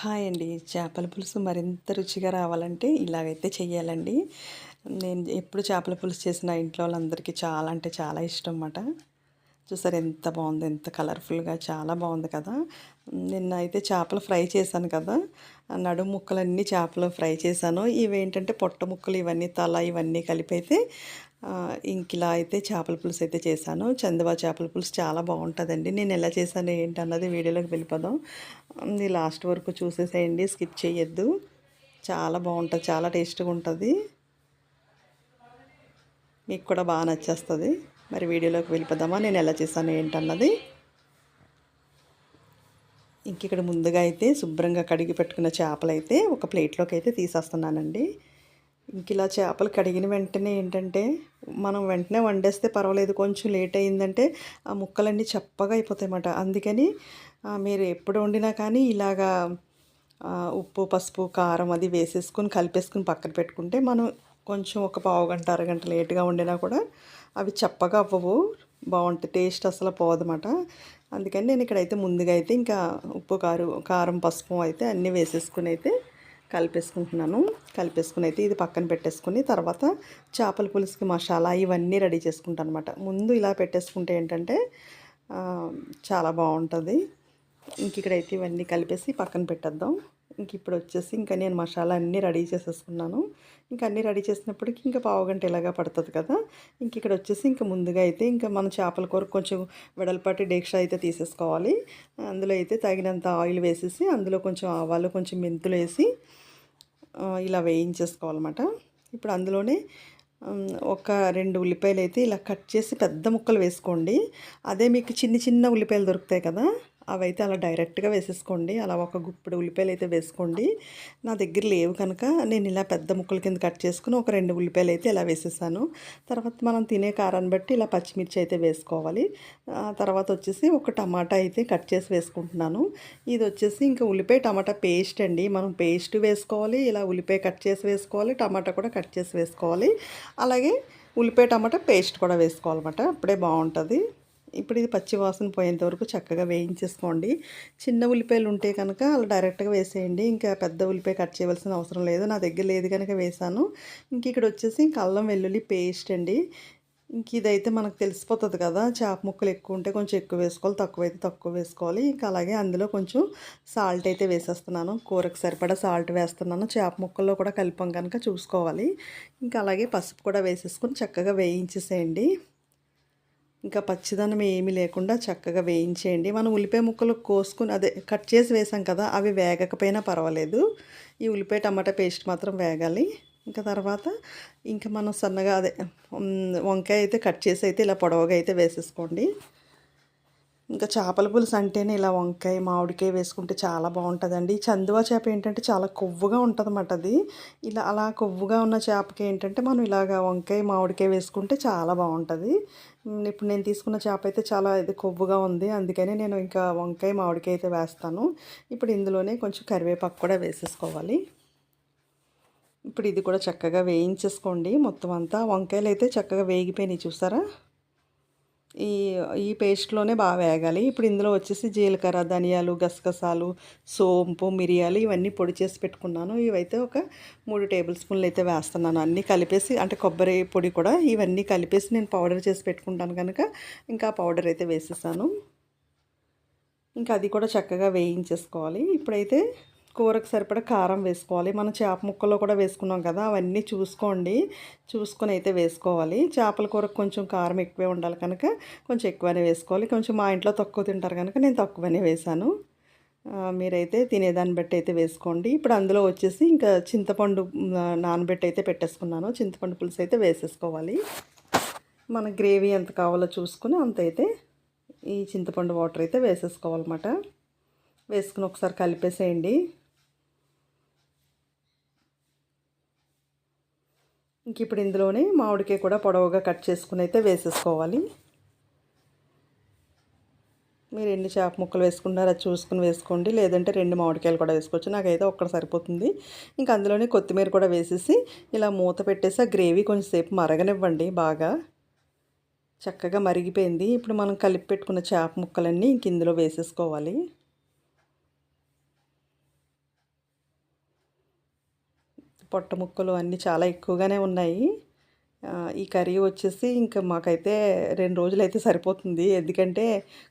Hi అండి. చేపల పులుసు మరింత రుచిగా రావాలంటే ఇలాగైతే చెయ్యాలండి. నేను ఎప్పుడు చేపల పులుసు చేసిన ఇంట్లో వాళ్ళందరికీ చాలా అంటే చాలా ఇష్టం అన్నమాట. చూసారు ఎంత బాగుంది ఎంత కలర్ఫుల్గా చాలా బాగుంది కదా. నిన్న అయితే చేపలు ఫ్రై చేశాను కదా. నడు ముక్కలన్నీ చేపలు ఫ్రై చేశాను. ఇవేంటంటే పొట్ట ముక్కలు ఇవన్నీ తల ఇవన్నీ కలిపి అయితే ఇంక ఇలా అయితే చేపల పులుసు అయితే చేశాను. చందవా చేపల పులుసు చాలా బాగుంటుందండి. నేను ఎలా చేశాను ఏంటి అన్నది వీడియోలోకి వెళ్ళిపోదాం. ఇది లాస్ట్ వరకు చూసేసేయండి స్కిప్ చేయొద్దు. చాలా బాగుంటుంది చాలా టేస్ట్గా ఉంటుంది. మీకు కూడా బాగా నచ్చేస్తుంది. మరి వీడియోలోకి వెళ్ళిపోదామా నేను ఎలా చేశాను ఏంటన్నది. ఇంక ఇక్కడ ముందుగా అయితే శుభ్రంగా కడిగి పెట్టుకున్న చేపలు అయితే ఒక ప్లేట్లోకి అయితే తీసేస్తున్నానండి. ఇంక ఇలా చేపలు కడిగిన వెంటనే ఏంటంటే మనం వెంటనే వండేస్తే పర్వాలేదు కొంచెం లేట్ అయిందంటే ఆ ముక్కలన్నీ చప్పగా అయిపోతాయి అన్నమాట అందుకని మీరు ఎప్పుడు వండినా కానీ ఇలాగా ఉప్పు పసుపు కారం అది వేసేసుకుని కలిపేసుకుని పక్కన పెట్టుకుంటే మనం కొంచెం ఒక పావు గంట అరగంట లేట్గా వండినా కూడా అవి చప్పగా అవ్వవు బాగుంటాయి టేస్ట్ అసలు పోదన్నమాట. అందుకని నేను ఇక్కడైతే ముందుగా అయితే ఇంకా ఉప్పు కారు కారం పసుపు అయితే అన్నీ వేసేసుకుని అయితే కలిపేసుకుంటున్నాను. కలిపేసుకుని అయితే ఇది పక్కన పెట్టేసుకుని తర్వాత చేపల పులుసుకి మసాలా ఇవన్నీ రెడీ చేసుకుంటాను అనమాట ముందు ఇలా పెట్టేసుకుంటే ఏంటంటే చాలా బాగుంటుంది. ఇంక ఇక్కడైతే ఇవన్నీ కలిపేసి పక్కన పెట్టేద్దాం. ఇంక ఇప్పుడు వచ్చేసి ఇంకా నేను మసాలా అన్నీ రెడీ చేసేసుకున్నాను. ఇంకా అన్నీ రెడీ చేసినప్పటికీ ఇంకా పావుగంట ఇలాగా పడుతుంది కదా. ఇంక ఇక్కడ వచ్చేసి ఇంకా ముందుగా అయితే ఇంకా మన చేపల కూర కొంచెం వెడల్పాటి డేక్ష అయితే తీసేసుకోవాలి. అందులో అయితే తగినంత ఆయిల్ వేసేసి అందులో కొంచెం ఆవాలు కొంచెం మెంతులు వేసి ఇలా వేయించేసుకోవాలన్నమాట. ఇప్పుడు అందులోనే ఒక రెండు ఉల్లిపాయలు అయితే ఇలా కట్ చేసి పెద్ద ముక్కలు వేసుకోండి. అదే మీకు చిన్న చిన్న ఉల్లిపాయలు దొరుకుతాయి కదా. అవైతే అలా డైరెక్ట్గా వేసేసుకోండి. అలా ఒక గుప్పుడు ఉల్లిపాయలు అయితే వేసుకోండి. నా దగ్గర లేవు కనుక నేను ఇలా పెద్ద ముక్కల కింద కట్ చేసుకుని ఒక రెండు ఉల్లిపాయలు అయితే ఇలా వేసేసాను. తర్వాత మనం తినే కారాన్ని బట్టి ఇలా పచ్చిమిర్చి అయితే వేసుకోవాలి. ఆ తర్వాత వచ్చేసి ఒక టమాటా అయితే కట్ చేసి వేసుకుంటున్నాను. ఇది వచ్చేసి ఇంకా ఉల్లిపాయ టమాటా పేస్ట్ అండి. మనం పేస్ట్ వేసుకోవాలి ఇలా ఉల్లిపాయ కట్ చేసి వేసుకోవాలి టమాటా కూడా కట్ చేసి వేసుకోవాలి. అలాగే ఉల్లిపాయ టమాటా పేస్ట్ కూడా వేసుకోవాలన్నమాట. అప్పుడే బాగుంటుంది. ఇప్పుడు ఇది పచ్చి వాసన పోయేంత వరకు చక్కగా వేయించేసుకోండి. చిన్న ఉల్లిపాయలు ఉంటే కనుక అలా డైరెక్ట్గా వేసేయండి. ఇంకా పెద్ద ఉల్లిపాయ కట్ చేయవలసిన అవసరం లేదు. నా దగ్గర లేదు కనుక వేసాను. ఇంక ఇక్కడ వచ్చేసి ఇంక అల్లం వెల్లుల్లి పేస్ట్ అండి. ఇంక ఇదైతే మనకు తెలిసిపోతుంది కదా చేప ముక్కలు ఎక్కువ ఉంటే కొంచెం ఎక్కువ వేసుకోవాలి తక్కువ అయితే తక్కువ వేసుకోవాలి. ఇంకా అలాగే అందులో కొంచెం సాల్ట్ అయితే వేసేస్తున్నాను. కూరకు సరిపడా సాల్ట్ వేస్తున్నాను. చేప ముక్కల్లో కూడా కలిపాం కనుక చూసుకోవాలి. ఇంకా అలాగే పసుపు కూడా వేసేసుకొని చక్కగా వేయించేసేయండి. ఇంకా పచ్చిదనం ఏమీ లేకుండా చక్కగా వేయించేయండి. మనం ఉల్లిపాయ ముక్కలు కోసుకుని అదే కట్ చేసి వేసాం కదా అవి వేగకపోయినా పర్వాలేదు. ఈ ఉల్లిపాయ టమాటా పేస్ట్ మాత్రం వేగాలి. ఇంకా తర్వాత ఇంకా మనం సన్నగా అదే వంకాయ అయితే కట్ చేసి అయితే ఇలా పొడవుగా అయితే వేసేసుకోండి. ఇంకా చేపల పులుసు అంటేనే ఇలా వంకాయ మామిడికాయ వేసుకుంటే చాలా బాగుంటుందండి. చందువా చేప ఏంటంటే చాలా కొవ్వుగా ఉంటుంది అది. ఇలా అలా కొవ్వుగా ఉన్న చేపకి ఏంటంటే మనం ఇలాగ వంకాయ మామిడికాయ వేసుకుంటే చాలా బాగుంటుంది. ఇప్పుడు నేను తీసుకున్న చేప అయితే చాలా ఇది కొవ్వుగా ఉంది. అందుకనే నేను ఇంకా వంకాయ మామిడికాయ అయితే వేస్తాను. ఇప్పుడు ఇందులోనే కొంచెం కరివేపాకు కూడా వేసేసుకోవాలి. ఇప్పుడు ఇది కూడా చక్కగా వేయించేసుకోండి. మొత్తం అంతా వంకాయలు అయితే చక్కగా వేగిపోయినాయి చూసారా? ఈ ఈ పేస్ట్లోనే బాగా వేగాలి. ఇప్పుడు ఇందులో వచ్చేసి జీలకర్ర ధనియాలు గసగసాలు సోంపు మిరియాలు ఇవన్నీ పొడి చేసి పెట్టుకున్నాను. ఇవైతే ఒక మూడు టేబుల్ స్పూన్లు అయితే వేస్తున్నాను. అన్నీ కలిపేసి అంటే కొబ్బరి పొడి కూడా ఇవన్నీ కలిపేసి నేను పౌడర్ చేసి పెట్టుకుంటాను కనుక. ఇంకా పౌడర్ అయితే వేసేసాను. ఇంకా అది కూడా చక్కగా వేయించేసుకోవాలి. ఇప్పుడైతే కూరకు సరిపడా కారం వేసుకోవాలి. మనం చేప ముక్కలో కూడా వేసుకున్నాం కదా అవన్నీ చూసుకోండి. చూసుకొని అయితే వేసుకోవాలి. చేపల కూరకు కొంచెం కారం ఎక్కువే ఉండాలి కనుక కొంచెం ఎక్కువనే వేసుకోవాలి. కొంచెం మా ఇంట్లో తక్కువ తింటారు కనుక నేను తక్కువనే వేశాను. మీరైతే తినేదాన్ని బట్టి అయితే వేసుకోండి. ఇప్పుడు అందులో వచ్చేసి ఇంకా చింతపండు నానబెట్టి అయితే పెట్టేసుకున్నాను. చింతపండు పులుసు అయితే వేసేసుకోవాలి. మన గ్రేవీ ఎంత కావాలో చూసుకుని అంత అయితే ఈ చింతపండు వాటర్ అయితే వేసేసుకోవాలన్నమాట. వేసుకుని ఒకసారి కలిపేసేయండి. ఇంక ఇప్పుడు ఇందులోనే మామిడికాయ కూడా పొడవుగా కట్ చేసుకుని అయితే వేసేసుకోవాలి. మీరు ఎన్ని చేప ముక్కలు వేసుకుంటారో అది చూసుకుని వేసుకోండి. లేదంటే రెండు మామిడికాయలు కూడా వేసుకోవచ్చు. నాకైతే ఒక్కటి సరిపోతుంది. ఇంకా అందులోనే కొత్తిమీర కూడా వేసేసి ఇలా మూత పెట్టేసి ఆ గ్రేవీ కొంచెంసేపు మరగనివ్వండి బాగా. చక్కగా మరిగిపోయింది. ఇప్పుడు మనం కలిపి పెట్టుకున్న చేప ముక్కలన్నీ ఇంక ఇందులో వేసేసుకోవాలి. పొట్ట ముక్కలు అన్నీ చాలా ఎక్కువగానే ఉన్నాయి. ఈ కర్రీ వచ్చేసి ఇంకా మాకైతే రెండు రోజులు అయితే సరిపోతుంది. ఎందుకంటే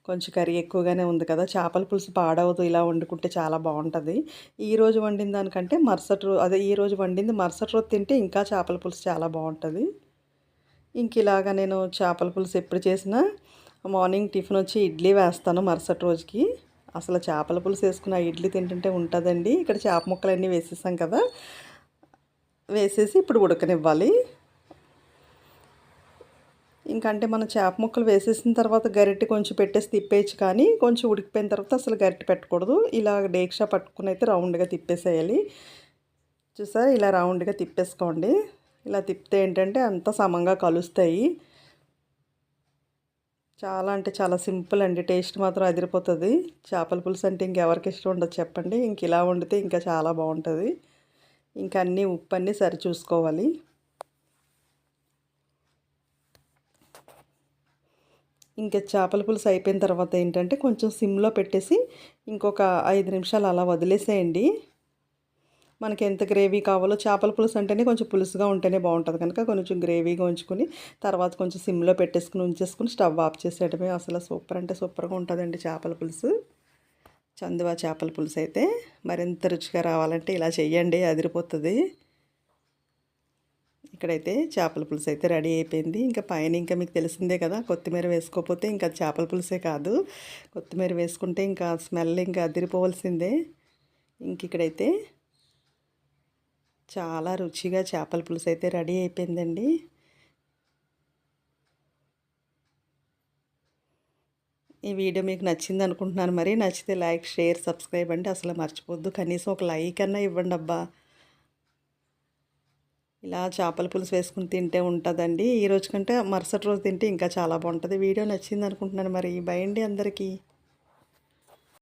కొంచెం కర్రీ ఎక్కువగానే ఉంది కదా. చేపల పులుసు పాడవదు ఇలా వండుకుంటే చాలా బాగుంటుంది. ఈ రోజు వండిన దానికంటే మరుసటి రోజు అదే ఈ రోజు వండింది మరుసటి రోజు తింటే ఇంకా చేపల పులుసు చాలా బాగుంటుంది. ఇంక ఇలాగా నేను చేపల పులుసు ఎప్పుడు చేసినా మార్నింగ్ టిఫిన్ వచ్చి ఇడ్లీ వేస్తాను మరుసటి రోజుకి. అసలు చేపల పులుసు వేసుకుని ఇడ్లీ తింటుంటే ఉంటుందండి. ఇక్కడ చేప ముక్కలన్నీ వేసేసాం కదా. వేసేసి ఇప్పుడు ఉడకనివ్వాలి. ఇంకంటే మనం చేప ముక్కలు వేసేసిన తర్వాత గరిటె కొంచెం పెట్టేసి తిప్పేయచ్చు కానీ కొంచెం ఉడికిపోయిన తర్వాత అసలు గరిటె పెట్టకూడదు. ఇలా డేక్షా పట్టుకుని అయితే రౌండ్గా తిప్పేసేయాలి. చూసారా? ఇలా రౌండ్గా తిప్పేసుకోండి. ఇలా తిప్పితే ఏంటంటే అంత సమంగా కలుస్తాయి. చాలా అంటే చాలా సింపుల్ అండి. టేస్ట్ మాత్రం అదిరిపోతుంది. చేపల పులుసు అంటే ఇంకెవరికి ఇష్టం ఉండదు చెప్పండి. ఇంక ఇలా వండితే ఇంకా చాలా బాగుంటుంది. ఇంకా అన్నీ ఉప్పు అన్నీ సరి చూసుకోవాలి ఇంకా చేపల పులుసు అయిపోయిన తర్వాత ఏంటంటే కొంచెం సిమ్లో పెట్టేసి ఇంకొక ఐదు నిమిషాలు అలా వదిలేసేయండి. మనకి ఎంత గ్రేవీ కావాలో చేపల పులుసు అంటేనే కొంచెం పులుసుగా ఉంటేనే బాగుంటుంది కనుక కొంచెం గ్రేవీగా ఉంచుకొని తర్వాత కొంచెం సిమ్లో పెట్టేసుకుని ఉంచేసుకుని స్టవ్ ఆఫ్ చేసేయడమే అసలు సూపర్ అంటే సూపర్గా ఉంటుందండి చేపల పులుసు. చందువా చేపల పులుసు అయితే మరింత రుచిగా రావాలంటే ఇలా చెయ్యండి అదిరిపోతుంది. ఇక్కడైతే చేపల పులుసు అయితే రెడీ అయిపోయింది. ఇంకా పైన ఇంకా మీకు తెలిసిందే కదా కొత్తిమీర వేసుకోకపోతే ఇంకా చేపల పులుసే కాదు. కొత్తిమీర వేసుకుంటే ఇంకా స్మెల్ ఇంకా అదిరిపోవలసిందే. ఇంక ఇక్కడైతే చాలా రుచిగా చేపల పులుసు అయితే రెడీ అయిపోయిందండి. ఈ వీడియో మీకు నచ్చింది అనుకుంటున్నాను. మరి నచ్చితే లైక్ షేర్ సబ్స్క్రైబ్ అంటే అసలు మర్చిపోద్దు. కనీసం ఒక లైక్ అన్నా ఇవ్వండి అబ్బా. ఇలా చేపల పులుసు వేసుకుని తింటే ఉంటుందండి. ఈ రోజు కంటే మరుసటి రోజు తింటే ఇంకా చాలా బాగుంటుంది. వీడియో నచ్చింది అనుకుంటున్నాను. మరి బయండి అందరికీ.